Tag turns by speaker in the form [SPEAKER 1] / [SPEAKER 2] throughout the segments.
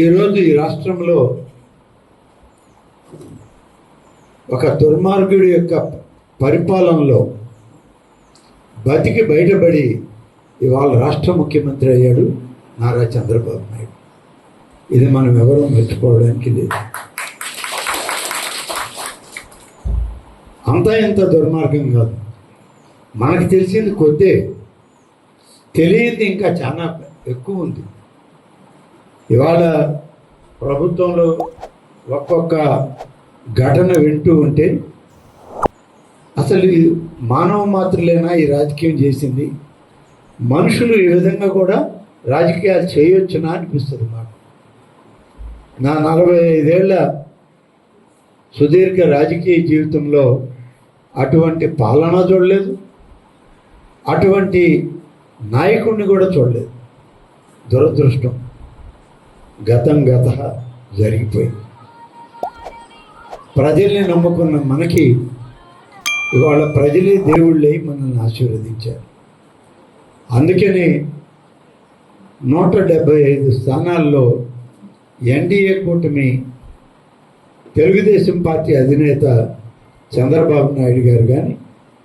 [SPEAKER 1] ఈరోజు ఈ రాష్ట్రంలో ఒక దుర్మార్గుడి యొక్క పరిపాలనలో బతికి బయటపడి ఇవాళ రాష్ట్ర ముఖ్యమంత్రి అయ్యాడు నారా చంద్రబాబు నాయుడు. ఇది మనం ఎవరూ మర్చిపోవడానికి లేదు. అంతా ఇంత దుర్మార్గం కాదు. మనకు తెలిసింది కొద్దే తెలియంది ఇంకా చాలా ఎక్కువ ఉంది. ఇవాళ ప్రభుత్వంలో ఒక్కొక్క ఘటన వింటూ ఉంటే అసలు మానవ మాత్రులేనా ఈ రాజకీయం చేసింది? మనుషులు ఈ విధంగా కూడా రాజకీయాలు చేయొచ్చునా అనిపిస్తుంది మాకు. నా నలభై ఐదేళ్ళ సుదీర్ఘ రాజకీయ జీవితంలో అటువంటి పాలన చూడలేదు. అటువంటి నాయకుడిని కూడా చూడలేదు. దురదృష్టం. గతం గత జరిగిపోయింది. ప్రజల్ని నమ్ముకున్న మనకి ఇవాళ ప్రజలే దేవుళ్ళై మనల్ని ఆశీర్వదించారు. అందుకని నూట డెబ్భై ఐదు స్థానాల్లో ఎన్డీఏ కూటమి తెలుగుదేశం పార్టీ అధినేత చంద్రబాబు నాయుడు గారు కానీ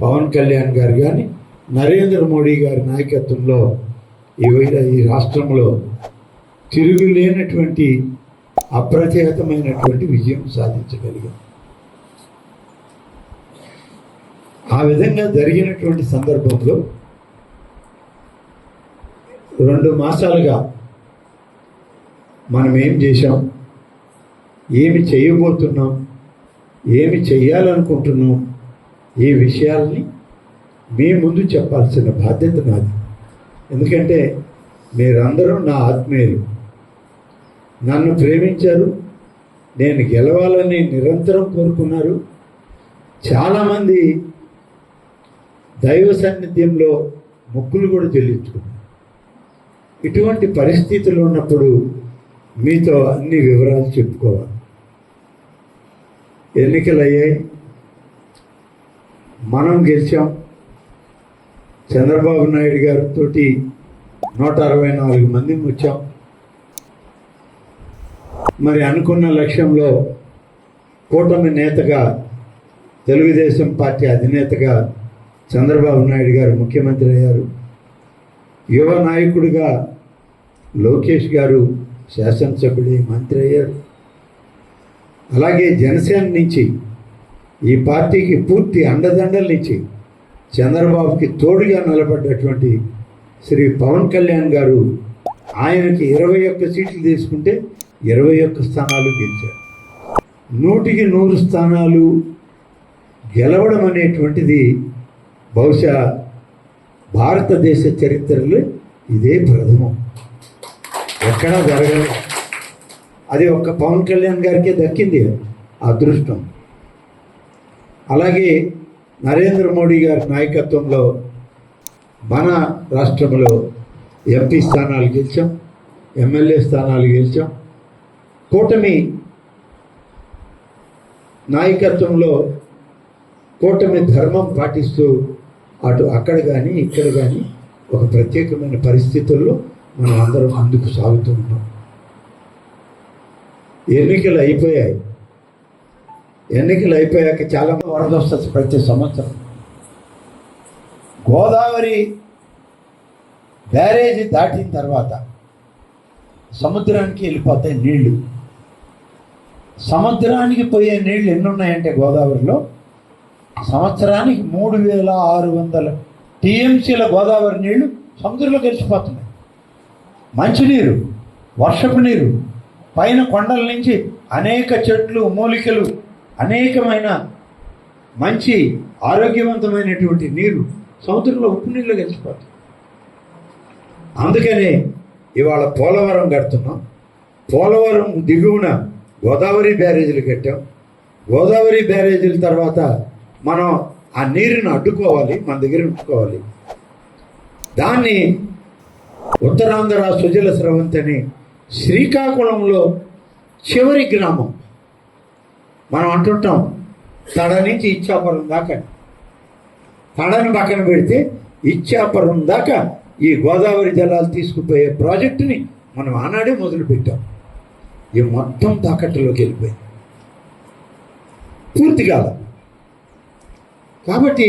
[SPEAKER 1] పవన్ కళ్యాణ్ గారు కానీ నరేంద్ర మోడీ గారి నాయకత్వంలో ఈ ఈ రాష్ట్రంలో తిరుగులేనటువంటి అప్రచేతమైనటువంటి విజయం సాధించగలిగాం. ఆ విధంగా జరిగినటువంటి సందర్భంలో రెండు మాసాలుగా మనం ఏం చేశాం? ఏమి చేయబోతున్నాం? ఏమి చేయాలనుకుంటున్నాం ఈ విషయాల్ని మీ ముందు చెప్పాల్సిన బాధ్యత నాది. ఎందుకంటే మీరందరూ నా ఆత్మీయులు. నన్ను ప్రేమించారు. నేను గెలవాలని నిరంతరం కోరుకున్నారు. చాలామంది దైవ సాన్నిధ్యంలో మొక్కులు కూడా చెల్లించుకున్నారు. ఇటువంటి పరిస్థితులు ఉన్నప్పుడు మీతో అన్ని వివరాలు చెప్పుకోవాలి. ఎన్నికలు అయ్యాయి మనం గెలిచాం. చంద్రబాబు నాయుడు గారితో నూట అరవై నాలుగు మంది వచ్చాం. మరి అనుకున్న లక్ష్యంలో కూటమి నేతగా తెలుగుదేశం పార్టీ అధినేతగా చంద్రబాబు నాయుడు గారు ముఖ్యమంత్రి అయ్యారు. యువ నాయకుడిగా లోకేష్ గారు శాసనసభ్యుడి మంత్రి అయ్యారు. అలాగే జనసేన నుంచి ఈ పార్టీకి పూర్తి అండదండలు ఇచ్చి చంద్రబాబుకి తోడుగా నిలబడ్డటువంటి శ్రీ పవన్ కళ్యాణ్ గారు ఆయనకి ఇరవై ఒక్క సీట్లు తీసుకుంటే ఇరవై ఒక్క స్థానాలు గెలిచాడు నూటికి నూరు స్థానాలు గెలవడం అనేటువంటిది బహుశా భారతదేశ చరిత్రలో ఇదే ప్రథమం. ఎక్కడా జరగదు. అది ఒక్క పవన్ కళ్యాణ్ గారికే దక్కింది అదృష్టం. అలాగే నరేంద్ర మోడీ గారి నాయకత్వంలో మన రాష్ట్రంలో ఎంపీ స్థానాలు గెలిచాం ఎమ్మెల్యే స్థానాలు గెలిచాం. కూటమి నాయకత్వంలో కూటమి ధర్మం పాటిస్తూ అటు అక్కడ కానీ ఇక్కడ కానీ ఒక ప్రత్యేకమైన పరిస్థితుల్లో మనం అందరం అందుకు సాగుతూ ఉన్నాం. ఎన్నికలు అయిపోయాయి. ఎన్నికలు అయిపోయాక చాలా వరద వస్తుంది ప్రతి సంవత్సరం. గోదావరి బ్యారేజీ దాటిన తర్వాత సముద్రానికి వెళ్ళిపోతాయి నీళ్ళు. సముద్రానికి పోయే నీళ్ళు ఎన్ని ఉన్నాయంటే గోదావరిలో? సంవత్సరానికి మూడు వేల ఆరు వందల టీఎంసీల గోదావరి నీళ్ళు సముద్రంలో కలిసిపోతున్నాయి. మంచినీరు వర్షపు నీరు పైన కొండల నుంచి అనేక చెట్లు మూలికలు అనేకమైన మంచి ఆరోగ్యవంతమైనటువంటి నీరు సముద్రంలో ఉప్పు నీళ్ళు కలిసిపోతుంది. అందుకనే ఇవాళ పోలవరం కడుతున్నాం. పోలవరం దిగువన గోదావరి బ్యారేజీలు కట్టాం. గోదావరి బ్యారేజీల తర్వాత మనం ఆ నీరుని అడ్డుకోవాలి మన దగ్గర ఉంచుకోవాలి. దాన్ని ఉత్తరాంధ్ర సుజల స్రవంతి శ్రీకాకుళంలో చివరి గ్రామం. మనం అంటుంటాం తడ నుంచి ఇచ్చాపురం దాకా. తడని పక్కన పెడితే ఇచ్చాపురం దాకా ఈ గోదావరి జలాలు తీసుకుపోయే ప్రాజెక్టుని మనం ఆనాడే మొదలుపెట్టాం. ఈ మొత్తం తాకట్టులోకి వెళ్ళిపోయింది. పూర్తి కాదు కాబట్టి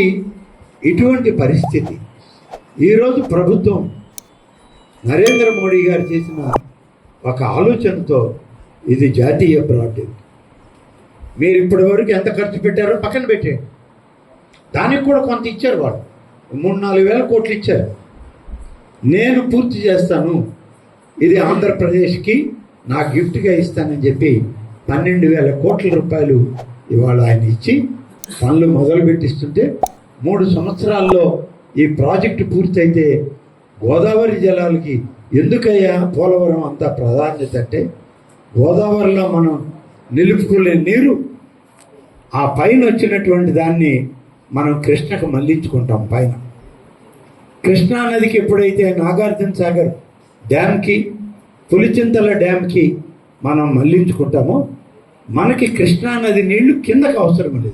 [SPEAKER 1] ఇటువంటి పరిస్థితి ఈరోజు ప్రభుత్వం నరేంద్ర మోడీ గారు చేసిన ఒక ఆలోచనతో ఇది జాతీయ ప్రాజెక్ట్ మీరు ఇప్పటి వరకు ఎంత ఖర్చు పెట్టారో పక్కన పెట్టేయండి. దానికి కూడా కొంత ఇచ్చారు వాళ్ళు. మూడు నాలుగు వేల కోట్లు ఇచ్చారు. నేను పూర్తి చేస్తాను. ఇది ఆంధ్రప్రదేశ్కి నా గిఫ్ట్గా ఇస్తానని చెప్పి పన్నెండు వేల కోట్ల రూపాయలు ఇవాళ ఆయన ఇచ్చి పనులు మొదలు పెట్టిస్తుంటే మూడు సంవత్సరాల్లో ఈ ప్రాజెక్టు పూర్తయితే గోదావరి జలాలకి ఎందుకయ్యా పోలవరం అంత ప్రాధాన్యత అంటే గోదావరిలో మనం నిలుపుకునే నీరు ఆ పైన వచ్చినటువంటి దాన్ని మనం కృష్ణకు మళ్ళించుకుంటాం పైన. కృష్ణా నదికి ఎప్పుడైతే నాగార్జున సాగర్ డ్యామ్కి పులిచింతల డ్యామ్కి మనం మళ్ళించుకుంటామో మనకి కృష్ణానది నీళ్ళు కిందకి అవసరం లేదు.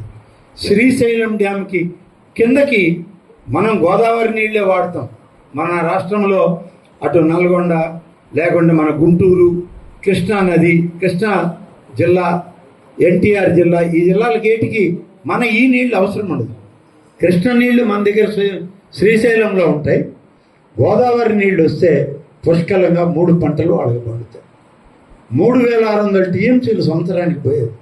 [SPEAKER 1] శ్రీశైలం డ్యామ్కి కిందకి మనం గోదావరి నీళ్ళే వాడతాం. మన రాష్ట్రంలో అటు నల్గొండ లేకుంటే మన గుంటూరు కృష్ణా నది కృష్ణా జిల్లా ఎన్టీఆర్ జిల్లా ఈ జిల్లాల గేటికి మన ఈ నీళ్ళు అవసరం ఉండదు. కృష్ణ నీళ్ళు మన దగ్గర శ్రీ- శ్రీశైలంలో ఉంటాయి. గోదావరి నీళ్ళు వస్తే పుష్కలంగా మూడు పంటలు వాళ్ళకి పండుతాయి. మూడు వేల ఆరు వందల టీఎంసీలు సంవత్సరానికి పోయేది.